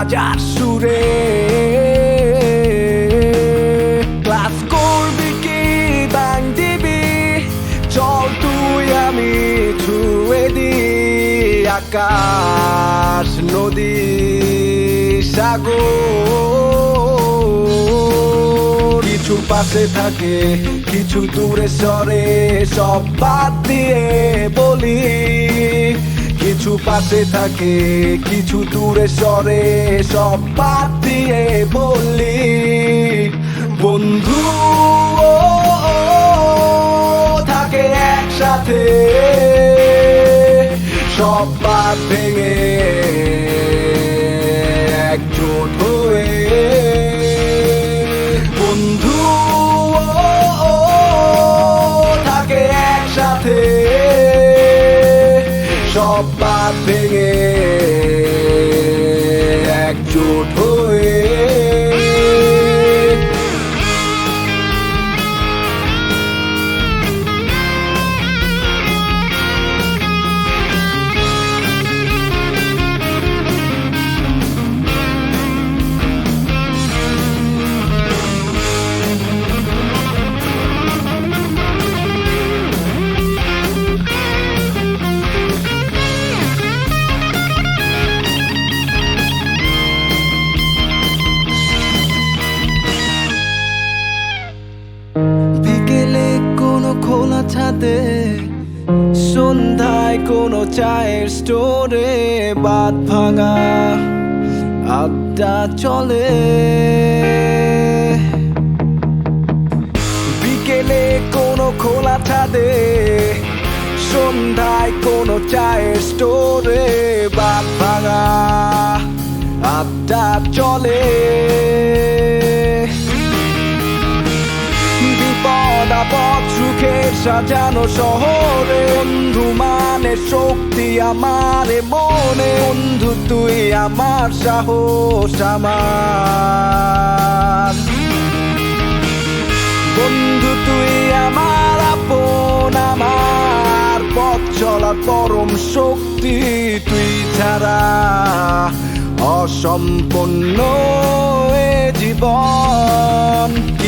বাজার সুরে। ক্লাস করবি কি, ব্যাং দিবি? চল তুই আমি ছুঁয়ে দি আকাশ, নদী, সাগর। কিছু পাশে থাকে, কিছু দূরে সরে, সব বাদ দিয়ে বলি। কিছু পাশে থাকে, কিছু দূরে সরে, সব বাদ দিয়ে বলি বন্ধু থাকে একসাথে, সব বাদ ভেঙে একজোট হয়ে, বন্ধু সব বাদ ভেঙে একজোট ছাদে সন্ধ্যায় কোনো চায়ের স্টোরে বাদ ভাঙা আড্ডা চলে। বিকেলে কোনো খোলা ছাদে, সন্ধ্যায় কোনো চায়ের স্টোরে বাদ ভাঙা আড্ডা চলে। সাজানো শহরে। বন্ধু মানে শক্তি আমার মনে। বন্ধু, তুই আমার সাহস আমার। বন্ধু, তুই আমার আপন, আমার পথ চলার পরম শক্তি। তুই ছাড়া জীবন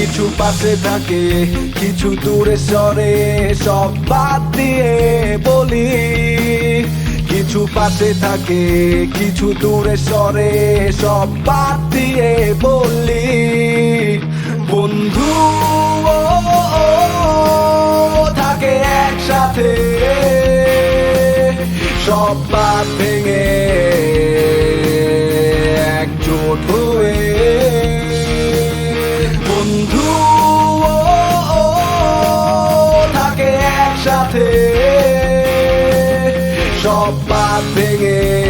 কিছু পাশে থাকে, কিছু দূরে সরে, সব বাদ দিয়ে বলি। কিছু পাশে থাকে, কিছু দূরে সরে, সব বাদ দিয়ে বলি। বন্ধু থাকে একসাথে। সব বাদ ভেঙে একজোট হয়ে my piggy.